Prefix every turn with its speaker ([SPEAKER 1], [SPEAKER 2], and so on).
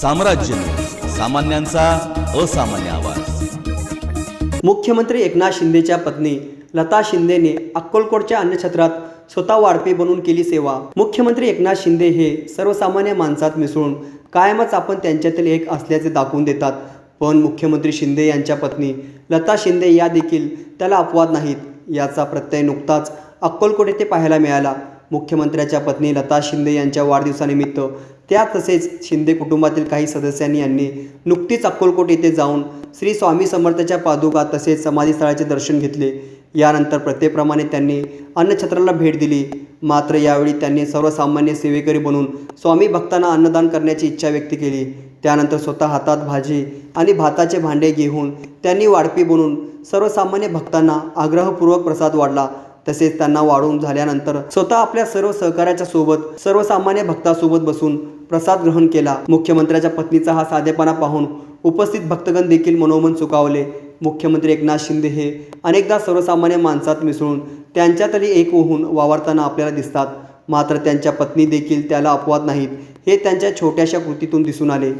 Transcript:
[SPEAKER 1] साम्राज्य सामान्यांचा असामान्य आवाज.
[SPEAKER 2] मुख्यमंत्री एकनाथ शिंदेच्या पत्नी लता शिंदेने अक्कलकोटच्या अन्नछत्रात स्वतः वाढपी बनून केली सेवा. मुख्यमंत्री एकनाथ शिंदे हे सर्वसामान्य माणसात मिसळून कायमच आपण त्यांच्यातील एक असल्याचे दाखवून देतात. पण मुख्यमंत्री शिंदे यांच्या पत्नी लता शिंदे या देखील त्याला अपवाद नाहीत. याचा प्रत्यय नुकताच अक्कलकोट येथे पाहायला मिळाला. मुख्यमंत्र्याच्या पत्नी लता शिंदे यांच्या वाढदिवसानिमित्त त्या तसेच शिंदे कुटुंबातील काही सदस्यांनी यांनी नुकतीच अक्कलकोट येथे जाऊन श्री स्वामी समर्थाच्या पादुका तसेच समाधीस्थळाचे दर्शन घेतले. यानंतर प्रत्येप्रमाणे त्यांनी अन्नछत्राला भेट दिली. मात्र यावेळी त्यांनी सर्वसामान्य सेवेकरी बनून स्वामी भक्तांना अन्नदान करण्याची इच्छा व्यक्त केली. त्यानंतर स्वतः हातात भाजी आणि भाताचे भांडे घेऊन त्यांनी वाढपी बनून सर्वसामान्य भक्तांना आग्रहपूर्वक प्रसाद वाढला. तसेच त्यांना वाढून झाल्यानंतर स्वतः आपल्या सर्व सहकार्याच्या सोबत सर्वसामान्य भक्तासोबत बसून प्रसाद ग्रहण केला. मुख्यमंत्र्याच्या पत्नीचा हा साधेपणा पाहून उपस्थित भक्तगण देखील मनोमन चुकावले मुख्यमंत्री एकनाथ शिंदे हे अनेकदा सर्वसामान्य माणसात मिसळून त्यांच्यातरी एक होऊन वावरताना आपल्याला दिसतात. मात्र त्यांच्या पत्नी देखील त्याला अपवाद नाहीत हे त्यांच्या छोट्याशा कृतीतून दिसून आले.